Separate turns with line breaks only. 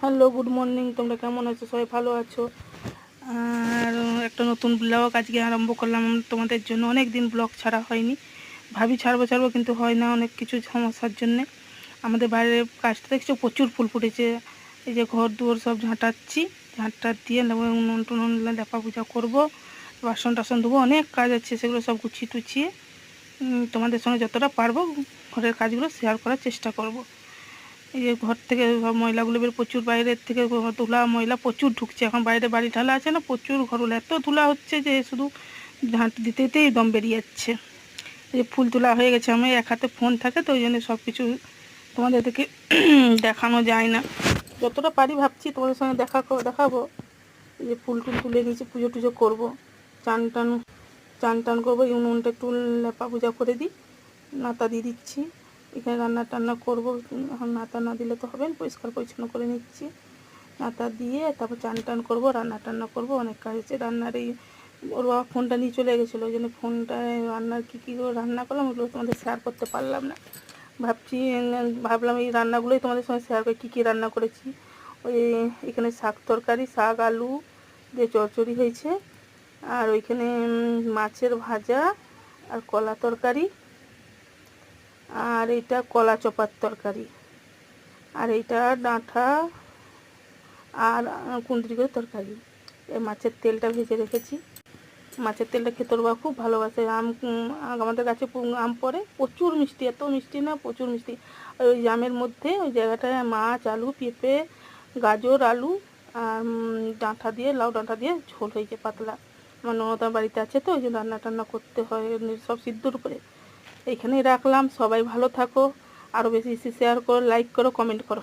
Hello, good morning, তোমরা কেমন আছো? সবাই ভালো আছো? আর একটা নতুন ব্লগ আজকে আরম্ভ করলাম। তোমাদের জন্য অনেক দিন ব্লগ ছাড়া হয়নি। ভাবি ছাড়বো ছাড়বো, কিন্তু হয় না অনেক কিছু সমস্যার জন্যে। আমাদের বাইরের কাজটা দেখছ প্রচুর ফুল ফুটেছে। এই যে ঘর দুয়ার সব ঝাঁটাচ্ছি ঝাঁটা দিয়ে উনুন টুনুন লেপা পূজা করব, বাসন টাসন ধোবো, অনেক কাজ আছে, সেগুলো সব গুছিয়ে টুছিয়ে তোমাদের সঙ্গে যতটা পারব ঘরের কাজগুলো শেয়ার করার চেষ্টা করব। এই যে ঘর থেকে সব ময়লাগুলো বের, প্রচুর বাইরের থেকে ধুলা ময়লা প্রচুর ঢুকছে। এখন বাইরে বাড়ি ঢালা আছে না, প্রচুর ঘরগুলো এত ধুলা হচ্ছে যে শুধু ঝাঁট দিতে দিতেই দম বেরিয়ে যাচ্ছে। এই যে ফুল তোলা হয়ে গেছে, আমি এক হাতে ফোন থাকে তো, ওই জন্য সব কিছু তোমাদের তোমাদেরকে দেখানো যায় না। যতটা পারি ভাবছি তোমাদের সঙ্গে দেখা দেখাবো। এই যে ফুল টুল তুলে নিয়েছি, পুজো টুজো করব। চান টান চান টান করব, এই উনুনটা একটু লেপা পূজা করে দিই, নাতা দিয়ে দিচ্ছি। এখানে রান্না টান্না করব। এখন নাতা না দিলে তো হবে না, পরিষ্কার পরিচ্ছন্ন করে নিচ্ছি। নাতা দিয়ে তারপর চান টান করব, রান্না টান্না করব, অনেক কাজ আছে। রান্নার এই ওর বাবা ফোনটা নিয়ে চলে গেছিল, ওই জন্য ফোনটায় রান্নার কী কী রান্না করলাম ওগুলো তোমাদের শেয়ার করতে পারলাম না। ভাবছি, ভাবলাম এই রান্নাগুলোই তোমাদের সঙ্গে শেয়ার করে কী কী রান্না করেছি। ওই এখানে শাক তরকারি, শাক, আলু দিয়ে চচ্চড়ি হয়েছে। আর ওইখানে মাছের ভাজা আর কলা তরকারি। আর এটা কলা চপার তরকারি। আর এইটা ডাঁটা আর আহ, কুঁদরি করে তরকারি। এই মাছের তেলটা ভেজে রেখেছি। মাছের তেলটা খেতে বাবা খুব ভালোবাসে। আম আমাদের গাছে আম পড়ে। প্রচুর মিষ্টি এত মিষ্টি না প্রচুর মিষ্টি। ওই জামের মধ্যে ওই জায়গাটায় মাছ আলু পেঁপে গাজর আলু আর ডাঁটা দিয়ে লাউ ডাঁটা দিয়ে ঝোল হয়েছে পাতলা। আমার ননদার বাড়িতে আছে তো ওই জন্য রান্না টান্না করতে হয় সব সিদ্ধর উপরে। এইখানেই রাখলাম। সবাই ভালো থাকো। আরও বেশি বেশি শেয়ার করো লাইক করো কমেন্ট করো।